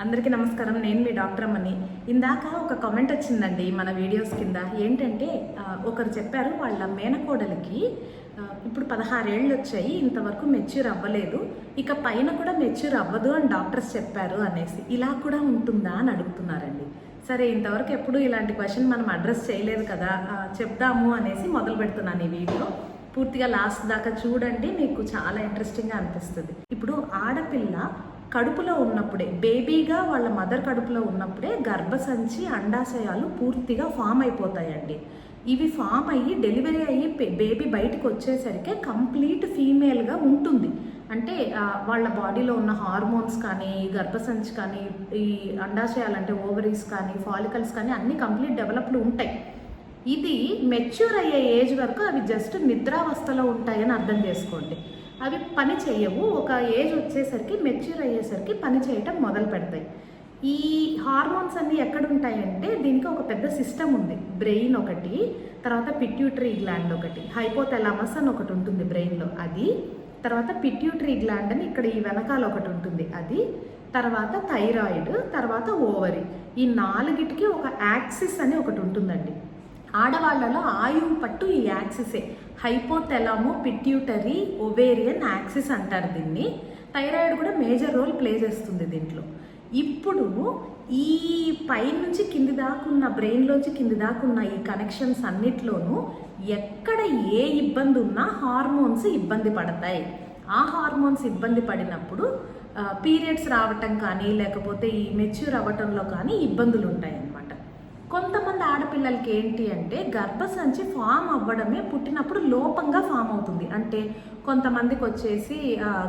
అందరికీ నమస్కారం. నేను మీ డాక్టర్ అమ్మని. ఇందాక ఒక కామెంట్ వచ్చిందండి మన వీడియోస్ కింద. ఏంటంటే ఒకరు చెప్పారు వాళ్ళ మేనకోడలికి ఇప్పుడు పదహారేళ్ళు వచ్చాయి ఇంతవరకు మెచ్యూర్ అవ్వలేదు. ఇక పైన కూడా మెచ్యూర్ అవ్వదు అని డాక్టర్స్ చెప్పారు అనేసి. ఇలా కూడా ఉంటుందా అని అడుగుతున్నారండి. సరే ఇంతవరకు ఎప్పుడు ఇలాంటి క్వశ్చన్ మనం అడ్రస్ చేయలేదు కదా చెప్దాము అనేసి మొదలు పెడుతున్నాను ఈ వీడియో. పూర్తిగా లాస్ట్ దాకా చూడండి మీకు చాలా ఇంట్రెస్టింగ్గా అనిపిస్తుంది. ఇప్పుడు ఆడపిల్ల కడుపులో ఉన్నప్పుడే బేబీగా వాళ్ళ మదర్ కడుపులో ఉన్నప్పుడే గర్భసంచి అండాశయాలు పూర్తిగా ఫామ్ అయిపోతాయండి. ఇవి ఫామ్ అయ్యి డెలివరీ అయ్యి బేబీ బయటకు వచ్చేసరికి కంప్లీట్ ఫీమేల్గా ఉంటుంది. అంటే వాళ్ళ బాడీలో ఉన్న హార్మోన్స్ కానీ గర్భసంచి కానీ ఈ అండాశయాలు అంటే ఓవరీస్ కానీ ఫాలికల్స్ కానీ అన్నీ కంప్లీట్ డెవలప్డ్ ఉంటాయి. ఇది మెచ్యూర్ అయ్యే ఏజ్ వరకు అవి జస్ట్ నిద్రావస్థలో ఉంటాయని అర్థం చేసుకోండి. అవి పని చేయవు. ఒక ఏజ్ వచ్చేసరికి మెచ్యూర్ అయ్యేసరికి పని చేయటం మొదలు పెడతాయి. ఈ హార్మోన్స్ అన్నీ ఎక్కడ ఉంటాయంటే దీనికి ఒక పెద్ద సిస్టమ్ ఉంది. బ్రెయిన్ ఒకటి తర్వాత పిట్యూటరీ గ్లాండ్ ఒకటి. హైపోథెలామస్ అని ఒకటి ఉంటుంది బ్రెయిన్లో. అది తర్వాత పిట్యూటరీ గ్లాండ్ అని ఇక్కడ ఈ వెనకాల ఒకటి ఉంటుంది. అది తర్వాత థైరాయిడ్ తర్వాత ఓవరీ ఈ నాలుగిటికి ఒక యాక్సిస్ అని ఒకటి ఉంటుందండి. ఆడవాళ్ళలో ఆయువు పట్టు ఈ యాక్సిసే. హైపోథెలామో పిట్యూటరీ ఒవేరియన్ యాక్సిస్ అంటారు దీన్ని. థైరాయిడ్ కూడా మేజర్ రోల్ ప్లే చేస్తుంది దీంట్లో. ఇప్పుడు ఈ పై నుంచి కింది దాకున్న బ్రెయిన్లోంచి కింది దాకున్న ఈ కనెక్షన్స్ అన్నిట్లోనూ ఎక్కడ ఏ ఇబ్బంది ఉన్నా హార్మోన్స్ ఇబ్బంది పడతాయి. ఆ హార్మోన్స్ ఇబ్బంది పడినప్పుడు పీరియడ్స్ రావటం కానీ లేకపోతే ఈ మెచ్యూర్ అవ్వటంలో కానీ ఇబ్బందులు ఉంటాయి అన్నమాట కొంతమంది ఆడపిల్లలకి ఏంటి అంటే గర్భసంచి ఫామ్ అవ్వడమే పుట్టినప్పుడు లోపంగా ఫామ్ అవుతుంది. అంటే కొంతమందికి వచ్చేసి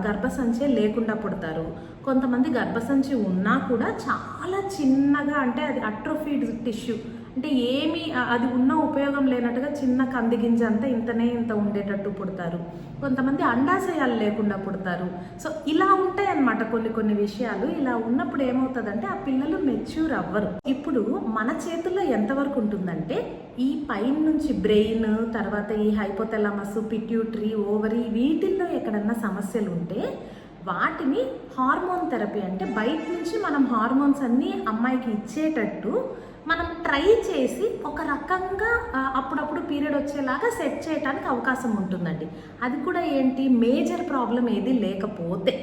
గర్భసంచే లేకుండా పుడతారు. కొంతమంది గర్భసంచి ఉన్నా కూడా చాలా చిన్నగా అంటే అది అట్రోఫీడ్ టిష్యూ అంటే ఏమి అది ఉన్న ఉపయోగం లేనట్టుగా చిన్న కంది గింజ అంతా ఇంతనే ఇంత ఉండేటట్టు పుడతారు. కొంతమంది అండాశయాలు లేకుండా పుడతారు. సో ఇలా ఉంటాయి అన్నమాట కొన్ని కొన్ని విషయాలు. ఇలా ఉన్నప్పుడు ఏమవుతుందంటే ఆ పిల్లలు మెచ్యూర్ అవ్వరు. ఇప్పుడు మన చేతుల్లో ఎంతవరకు ఉంటుందంటే ఈ పైన నుంచి బ్రెయిన్ తర్వాత ఈ హైపోథెలమస్ పిట్యూటరీ ఓవరీ వీటిల్లో ఎక్కడన్నా సమస్యలు ఉంటే వాటిని హార్మోన్ థెరపీ అంటే బయట నుంచి మనం హార్మోన్స్ అన్నీ అమ్మాయికి ఇచ్చేటట్టు మనం ట్రై చేసి ఒక రకంగా అప్పుడప్పుడు పీరియడ్ వచ్చేలాగా సెట్ చేయడానికి అవకాశం ఉంటుందండి. అది కూడా ఏంటి? మేజర్ ప్రాబ్లం ఏది లేకపోతే.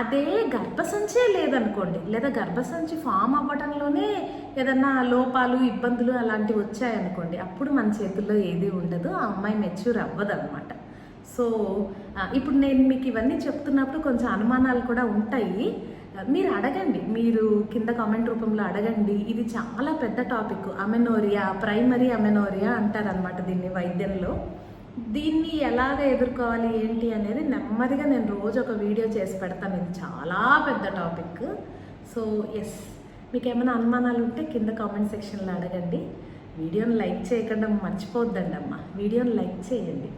అదే గర్భసంచే లేదనుకోండి లేదా గర్భసంచి ఫామ్ అవ్వడంలోనే ఏదన్నా లోపాలు ఇబ్బందులు అలాంటివి వచ్చాయనుకోండి అప్పుడు మన చేతుల్లో ఏది ఉండదు ఆ అమ్మాయి మెచ్యూర్ అవ్వదన్నమాట. సో ఇప్పుడు నేను మీకు ఇవన్నీ చెప్తున్నప్పుడు కొంచెం అనుమానాలు కూడా ఉంటాయి. మీరు అడగండి. మీరు కింద కామెంట్ రూపంలో అడగండి. ఇది చాలా పెద్ద టాపిక్. అమెనోరియా ప్రైమరీ అమెనోరియా అంటారనమాట దీన్ని వైద్యంలో. దీన్ని ఎలాగ ఎదుర్కోవాలి ఏంటి అనేది నెమ్మదిగా నేను రోజు ఒక వీడియో చేసి పెడతాను. ఇది చాలా పెద్ద టాపిక్. సో ఎస్ మీకు ఏమైనా అనుమానాలు ఉంటే కింద కామెంట్ సెక్షన్లో అడగండి. వీడియోని లైక్ చేయకుండా మర్చిపోద్దండి అమ్మ. వీడియోని లైక్ చేయండి.